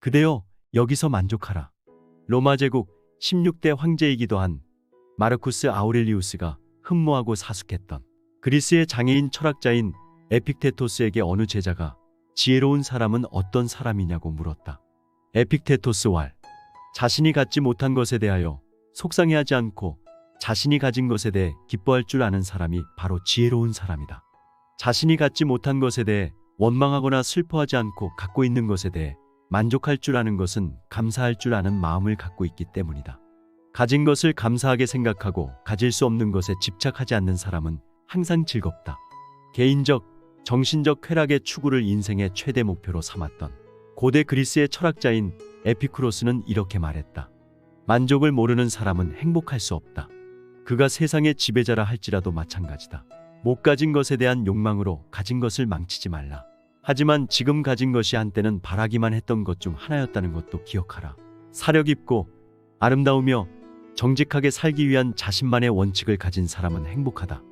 그대여 여기서 만족하라. 로마 제국 16대 황제이기도 한 마르쿠스 아우렐리우스가 흠모하고 사숙했던 그리스의 장애인 철학자인 에픽테토스에게 어느 제자가 지혜로운 사람은 어떤 사람이냐고 물었다. 에픽테토스 왈 자신이 갖지 못한 것에 대하여 속상해하지 않고 자신이 가진 것에 대해 기뻐할 줄 아는 사람이 바로 지혜로운 사람이다. 자신이 갖지 못한 것에 대해 원망하거나 슬퍼하지 않고 갖고 있는 것에 대해 만족할 줄 아는 것은 감사할 줄 아는 마음을 갖고 있기 때문이다. 가진 것을 감사하게 생각하고 가질 수 없는 것에 집착하지 않는 사람은 항상 즐겁다. 개인적, 정신적 쾌락의 추구를 인생의 최대 목표로 삼았던 고대 그리스의 철학자인 에피쿠로스는 이렇게 말했다. 만족을 모르는 사람은 행복할 수 없다. 그가 세상의 지배자라 할지라도 마찬가지다. 못 가진 것에 대한 욕망으로 가진 것을 망치지 말라. 하지만 지금 가진 것이 한때는 바라기만 했던 것 중 하나였다는 것도 기억하라. 사력 있고 아름다우며 정직하게 살기 위한 자신만의 원칙을 가진 사람은 행복하다.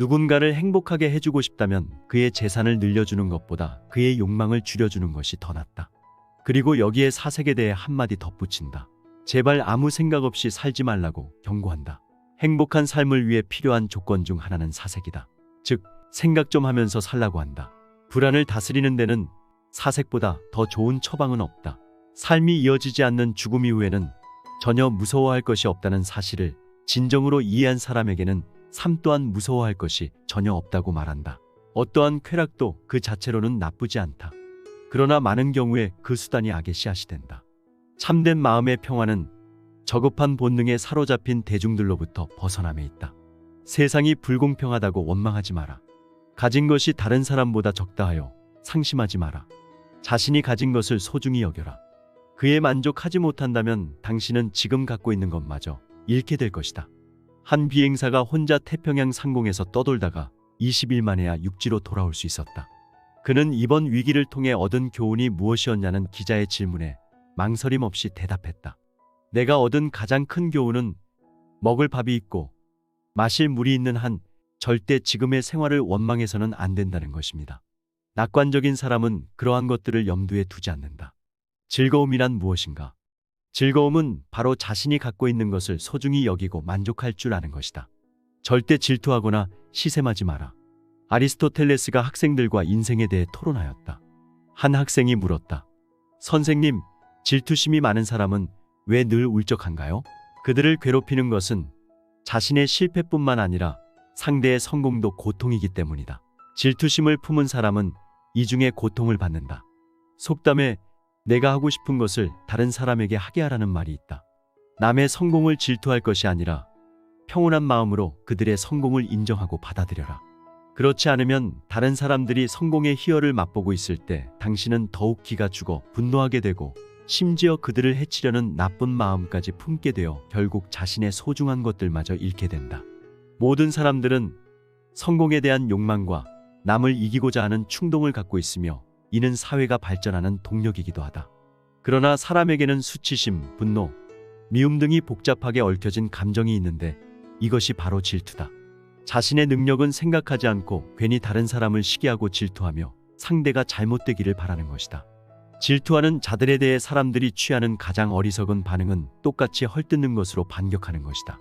누군가를 행복하게 해주고 싶다면 그의 재산을 늘려주는 것보다 그의 욕망을 줄여주는 것이 더 낫다. 그리고 여기에 사색에 대해 한마디 덧붙인다. 제발 아무 생각 없이 살지 말라고 경고한다. 행복한 삶을 위해 필요한 조건 중 하나는 사색이다. 즉, 생각 좀 하면서 살라고 한다. 불안을 다스리는 데는 사색보다 더 좋은 처방은 없다. 삶이 이어지지 않는 죽음 이후에는 전혀 무서워할 것이 없다는 사실을 진정으로 이해한 사람에게는 삶 또한 무서워할 것이 전혀 없다고 말한다. 어떠한 쾌락도 그 자체로는 나쁘지 않다. 그러나 많은 경우에 그 수단이 악의 씨앗이 된다. 참된 마음의 평화는 저급한 본능에 사로잡힌 대중들로부터 벗어남에 있다. 세상이 불공평하다고 원망하지 마라. 가진 것이 다른 사람보다 적다 하여 상심하지 마라. 자신이 가진 것을 소중히 여겨라. 그에 만족하지 못한다면 당신은 지금 갖고 있는 것마저 잃게 될 것이다. 한 비행사가 혼자 태평양 상공에서 떠돌다가 20일 만에야 육지로 돌아올 수 있었다. 그는 이번 위기를 통해 얻은 교훈이 무엇이었냐는 기자의 질문에 망설임 없이 대답했다. 내가 얻은 가장 큰 교훈은 먹을 밥이 있고 마실 물이 있는 한 절대 지금의 생활을 원망해서는 안 된다는 것입니다. 낙관적인 사람은 그러한 것들을 염두에 두지 않는다. 즐거움이란 무엇인가? 즐거움은 바로 자신이 갖고 있는 것을 소중히 여기고 만족할 줄 아는 것이다. 절대 질투하거나 시샘하지 마라. 아리스토텔레스가 학생들과 인생에 대해 토론하였다. 한 학생이 물었다. 선생님, 질투심이 많은 사람은 왜 늘 울적한가요? 그들을 괴롭히는 것은 자신의 실패뿐만 아니라 상대의 성공도 고통이기 때문이다. 질투심을 품은 사람은 이중의 고통을 받는다. 속담에 내가 하고 싶은 것을 다른 사람에게 하게 하라는 말이 있다. 남의 성공을 질투할 것이 아니라 평온한 마음으로 그들의 성공을 인정하고 받아들여라. 그렇지 않으면 다른 사람들이 성공의 희열을 맛보고 있을 때 당신은 더욱 기가 죽어 분노하게 되고 심지어 그들을 해치려는 나쁜 마음까지 품게 되어 결국 자신의 소중한 것들마저 잃게 된다. 모든 사람들은 성공에 대한 욕망과 남을 이기고자 하는 충동을 갖고 있으며 이는 사회가 발전하는 동력이기도 하다. 그러나 사람에게는 수치심, 분노, 미움 등이 복잡하게 얽혀진 감정이 있는데 이것이 바로 질투다. 자신의 능력은 생각하지 않고 괜히 다른 사람을 시기하고 질투하며 상대가 잘못되기를 바라는 것이다. 질투하는 자들에 대해 사람들이 취하는 가장 어리석은 반응은 똑같이 헐뜯는 것으로 반격하는 것이다.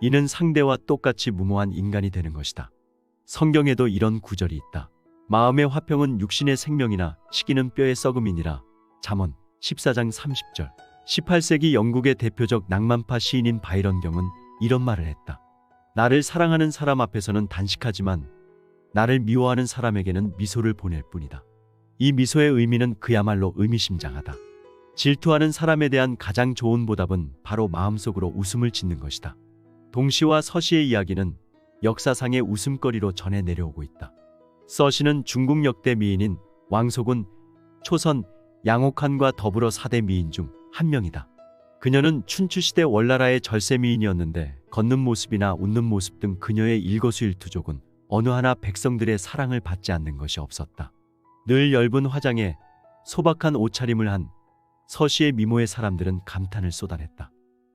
이는 상대와 똑같이 무모한 인간이 되는 것이다. 성경에도 이런 구절이 있다. 마음의 화평은 육신의 생명이나 시기는 뼈의 썩음이니라. 잠언 14장 30절. 18세기 영국의 대표적 낭만파 시인인 바이런 경은 이런 말을 했다. 나를 사랑하는 사람 앞에서는 단식하지만 나를 미워하는 사람에게는 미소를 보낼 뿐이다. 이 미소의 의미는 그야말로 의미심장하다. 질투하는 사람에 대한 가장 좋은 보답은 바로 마음속으로 웃음을 짓는 것이다. 동시와 서시의 이야기는 역사상의 웃음거리로 전해 내려오고 있다. 서시는 중국 역대 미인인 왕소군, 초선, 양옥한과 더불어 사대 미인 중 한 명이다. 그녀는 춘추시대 월나라의 절세 미인이었는데 걷는 모습이나 웃는 모습 등 그녀의 일거수일투족은 어느 하나 백성들의 사랑을 받지 않는 것이 없었다. 늘 엷은 화장에 소박한 옷차림을 한 서씨의 미모에 사람들은 감탄을 쏟아냈다.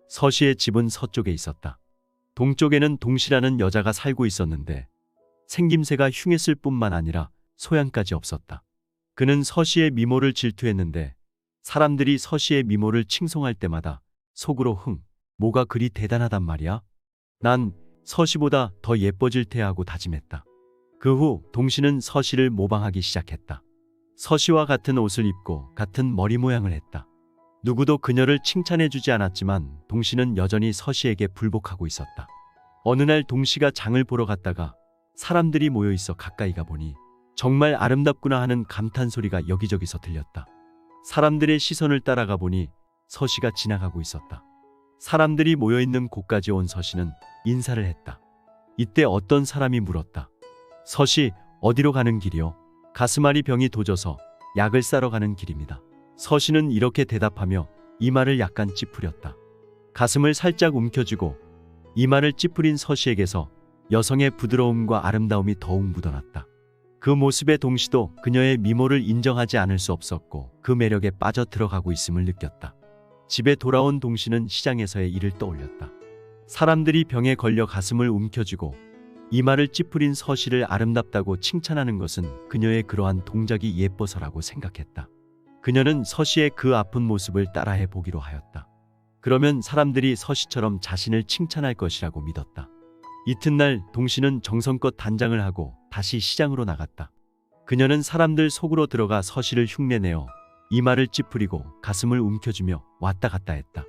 서씨의 집은 서쪽에 있었다. 동쪽에는 동시라는 여자가 살고 있었는데 생김새가 흉했을 뿐만 아니라 소양까지 없었다. 그는 서씨의 미모를 질투했는데 사람들이 서씨의 미모를 칭송할 때마다 속으로 흥, 뭐가 그리 대단하단 말이야? 난 서씨보다 더 예뻐질 테야 하고 다짐했다. 그 후 동시는 서씨를 모방하기 시작했다. 서씨와 같은 옷을 입고 같은 머리 모양을 했다. 누구도 그녀를 칭찬해주지 않았지만 동시는 여전히 서씨에게 불복하고 있었다. 어느 날 동시가 장을 보러 갔다가 사람들이 모여 있어 가까이 가보니 정말 아름답구나 하는 감탄 소리가 여기저기서 들렸다. 사람들의 시선을 따라가 보니 서씨가 지나가고 있었다. 사람들이 모여 있는 곳까지 온 서씨는 인사를 했다. 이때 어떤 사람이 물었다. 서씨, 어디로 가는 길이요? 가슴앓이 병이 도져서 약을 싸러 가는 길입니다. 서씨는 이렇게 대답하며 이마를 약간 찌푸렸다. 가슴을 살짝 움켜쥐고 이마를 찌푸린 서씨에게서 여성의 부드러움과 아름다움이 더욱 묻어났다. 그 모습에 동시도 그녀의 미모를 인정하지 않을 수 없었고 그 매력에 빠져 들어가고 있음을 느꼈다. 집에 돌아온 동시는 시장에서의 일을 떠올렸다. 사람들이 병에 걸려 가슴을 움켜쥐고 이마를 찌푸린 서씨를 아름답다고 칭찬하는 것은 그녀의 그러한 동작이 예뻐서라고 생각했다. 그녀는 서씨의 그 아픈 모습을 따라해 보기로 하였다. 그러면 사람들이 서씨처럼 자신을 칭찬할 것이라고 믿었다. 이튿날 동시는 정성껏 단장을 하고 다시 시장으로 나갔다. 그녀는 사람들 속으로 들어가 서씨를 흉내내어 이마를 찌푸리고 가슴을 움켜쥐며 왔다 갔다 했다.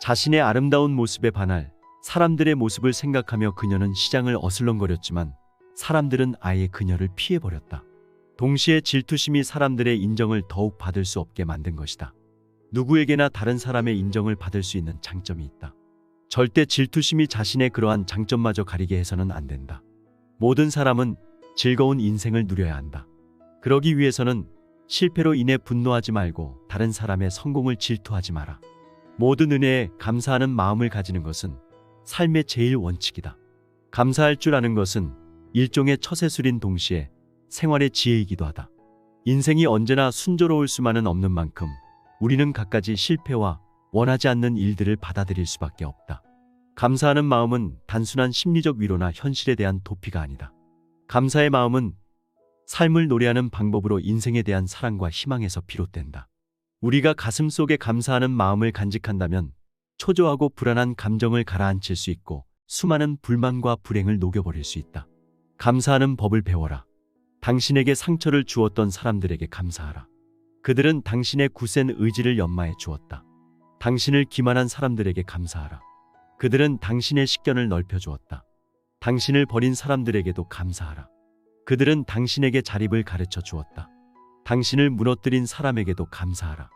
자신의 아름다운 모습에 반할 사람들의 모습을 생각하며 그녀는 시장을 어슬렁거렸지만 사람들은 아예 그녀를 피해버렸다. 동시에 질투심이 사람들의 인정을 더욱 받을 수 없게 만든 것이다. 누구에게나 다른 사람의 인정을 받을 수 있는 장점이 있다. 절대 질투심이 자신의 그러한 장점마저 가리게 해서는 안 된다. 모든 사람은 즐거운 인생을 누려야 한다. 그러기 위해서는 실패로 인해 분노하지 말고 다른 사람의 성공을 질투하지 마라. 모든 은혜에 감사하는 마음을 가지는 것은 삶의 제일 원칙이다. 감사할 줄 아는 것은 일종의 처세술인 동시에 생활의 지혜이기도 하다. 인생이 언제나 순조로울 수만은 없는 만큼 우리는 갖가지 실패와 원하지 않는 일들을 받아들일 수밖에 없다. 감사하는 마음은 단순한 심리적 위로나 현실에 대한 도피가 아니다. 감사의 마음은 삶을 노래하는 방법으로 인생에 대한 사랑과 희망에서 비롯된다. 우리가 가슴 속에 감사하는 마음을 간직한다면 초조하고 불안한 감정을 가라앉힐 수 있고 수많은 불만과 불행을 녹여버릴 수 있다. 감사하는 법을 배워라. 당신에게 상처를 주었던 사람들에게 감사하라. 그들은 당신의 굳센 의지를 연마해 주었다. 당신을 기만한 사람들에게 감사하라. 그들은 당신의 식견을 넓혀 주었다. 당신을 버린 사람들에게도 감사하라. 그들은 당신에게 자립을 가르쳐 주었다. 당신을 무너뜨린 사람에게도 감사하라.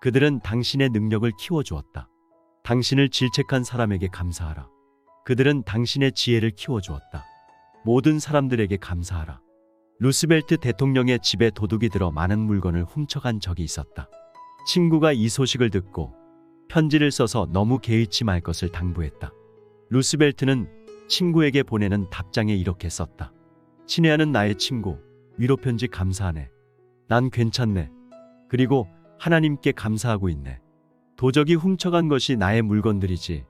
그들은 당신의 능력을 키워 주었다. 당신을 질책한 사람에게 감사하라. 그들은 당신의 지혜를 키워 주었다. 모든 사람들에게 감사하라. 루스벨트 대통령의 집에 도둑이 들어 많은 물건을 훔쳐간 적이 있었다. 친구가 이 소식을 듣고 편지를 써서 너무 개의치 말 것을 당부했다. 루스벨트는 친구에게 보내는 답장에 이렇게 썼다. 친애하는 나의 친구, 위로 편지 감사하네. 난 괜찮네. 그리고 하나님께 감사하고 있네. 도적이 훔쳐간 것이 나의 물건들이지.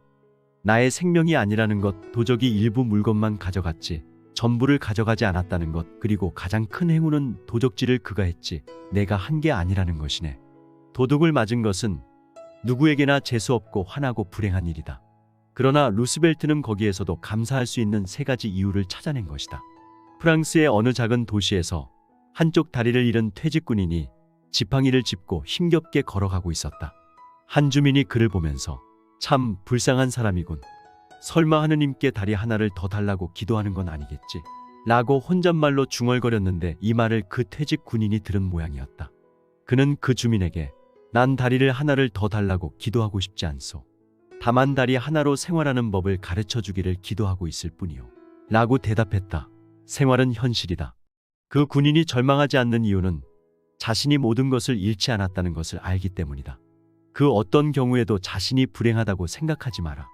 나의 생명이 아니라는 것, 도적이 일부 물건만 가져갔지. 전부를 가져가지 않았다는 것, 그리고 가장 큰 행운은 도적질을 그가 했지. 내가 한 게 아니라는 것이네. 도둑을 맞은 것은 누구에게나 재수없고 화나고 불행한 일이다. 그러나 루스벨트는 거기에서도 감사할 수 있는 세 가지 이유를 찾아낸 것이다. 프랑스의 어느 작은 도시에서 한쪽 다리를 잃은 퇴직군인이 지팡이를 짚고 힘겹게 걸어가고 있었다. 한 주민이 그를 보면서 참 불쌍한 사람이군. 설마 하느님께 다리 하나를 더 달라고 기도하는 건 아니겠지? 라고 혼잣말로 중얼거렸는데 이 말을 그 퇴직 군인이 들은 모양이었다. 그는 그 주민에게 난 다리를 하나를 더 달라고 기도하고 싶지 않소. 다만 다리 하나로 생활하는 법을 가르쳐 주기를 기도하고 있을 뿐이요. 라고 대답했다. 생활은 현실이다. 그 군인이 절망하지 않는 이유는 자신이 모든 것을 잃지 않았다는 것을 알기 때문이다. 그 어떤 경우에도 자신이 불행하다고 생각하지 마라.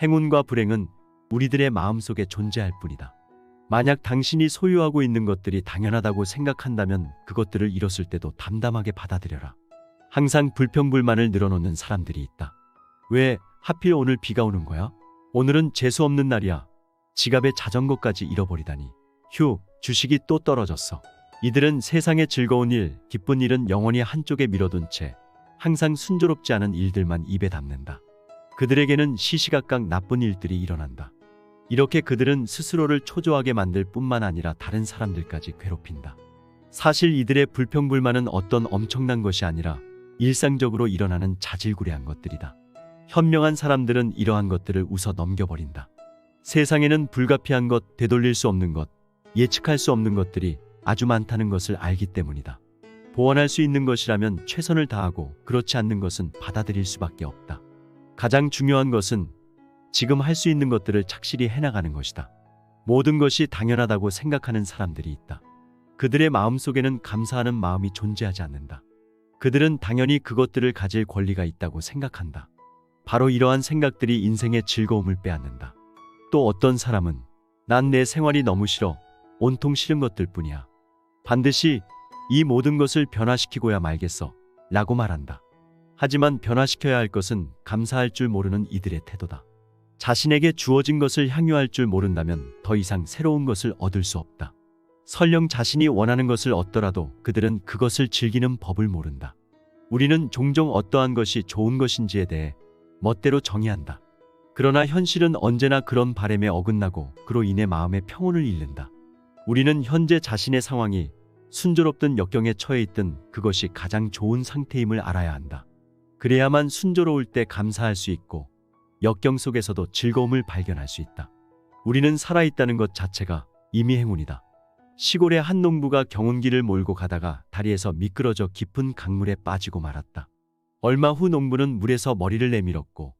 행운과 불행은 우리들의 마음속에 존재할 뿐이다. 만약 당신이 소유하고 있는 것들이 당연하다고 생각한다면 그것들을 잃었을 때도 담담하게 받아들여라. 항상 불평불만을 늘어놓는 사람들이 있다. 왜 하필 오늘 비가 오는 거야? 오늘은 재수 없는 날이야. 지갑에 자전거까지 잃어버리다니. 휴, 주식이 또 떨어졌어. 이들은 세상의 즐거운 일, 기쁜 일은 영원히 한쪽에 밀어둔 채 항상 순조롭지 않은 일들만 입에 담는다. 그들에게는 시시각각 나쁜 일들이 일어난다. 이렇게 그들은 스스로를 초조하게 만들 뿐만 아니라 다른 사람들까지 괴롭힌다. 사실 이들의 불평불만은 어떤 엄청난 것이 아니라 일상적으로 일어나는 자질구레한 것들이다. 현명한 사람들은 이러한 것들을 웃어 넘겨버린다. 세상에는 불가피한 것, 되돌릴 수 없는 것, 예측할 수 없는 것들이 아주 많다는 것을 알기 때문이다. 보완할 수 있는 것이라면 최선을 다하고 그렇지 않는 것은 받아들일 수밖에 없다. 가장 중요한 것은 지금 할 수 있는 것들을 착실히 해나가는 것이다. 모든 것이 당연하다고 생각하는 사람들이 있다. 그들의 마음속에는 감사하는 마음이 존재하지 않는다. 그들은 당연히 그것들을 가질 권리가 있다고 생각한다. 바로 이러한 생각들이 인생의 즐거움을 빼앗는다. 또 어떤 사람은 난 내 생활이 너무 싫어. 온통 싫은 것들 뿐이야. 반드시 이 모든 것을 변화시키고야 말겠어. 라고 말한다. 하지만 변화시켜야 할 것은 감사할 줄 모르는 이들의 태도다. 자신에게 주어진 것을 향유할 줄 모른다면 더 이상 새로운 것을 얻을 수 없다. 설령 자신이 원하는 것을 얻더라도 그들은 그것을 즐기는 법을 모른다. 우리는 종종 어떠한 것이 좋은 것인지에 대해 멋대로 정의한다. 그러나 현실은 언제나 그런 바램에 어긋나고 그로 인해 마음의 평온을 잃는다. 우리는 현재 자신의 상황이 순조롭든 역경에 처해 있든 그것이 가장 좋은 상태임을 알아야 한다. 그래야만 순조로울 때 감사할 수 있고 역경 속에서도 즐거움을 발견할 수 있다. 우리는 살아있다는 것 자체가 이미 행운이다. 시골의 한 농부가 경운기를 몰고 가다가 다리에서 미끄러져 깊은 강물에 빠지고 말았다. 얼마 후 농부는 물에서 머리를 내밀었고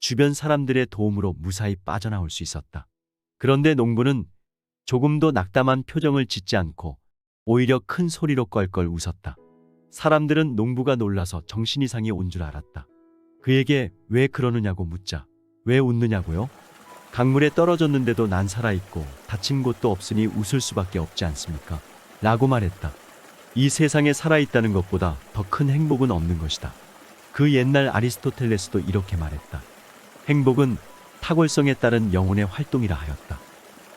주변 사람들의 도움으로 무사히 빠져나올 수 있었다. 그런데 농부는 조금도 낙담한 표정을 짓지 않고 오히려 큰 소리로 껄껄 웃었다. 사람들은 농부가 놀라서 정신 이상이 온 줄 알았다. 그에게 왜 그러느냐고 묻자 왜 웃느냐고요? 강물에 떨어졌는데도 난 살아있고 다친 곳도 없으니 웃을 수밖에 없지 않습니까? 라고 말했다. 이 세상에 살아있다는 것보다 더 큰 행복은 없는 것이다. 그 옛날 아리스토텔레스도 이렇게 말했다. 행복은 탁월성에 따른 영혼의 활동이라 하였다.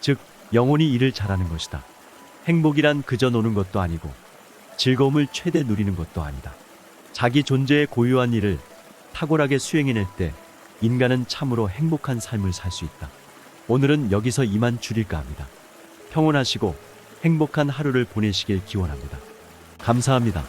즉, 영혼이 일을 잘하는 것이다. 행복이란 그저 노는 것도 아니고 즐거움을 최대 누리는 것도 아니다. 자기 존재의 고유한 일을 탁월하게 수행해낼 때 인간은 참으로 행복한 삶을 살 수 있다. 오늘은 여기서 이만 줄일까 합니다. 평온하시고 행복한 하루를 보내시길 기원합니다. 감사합니다.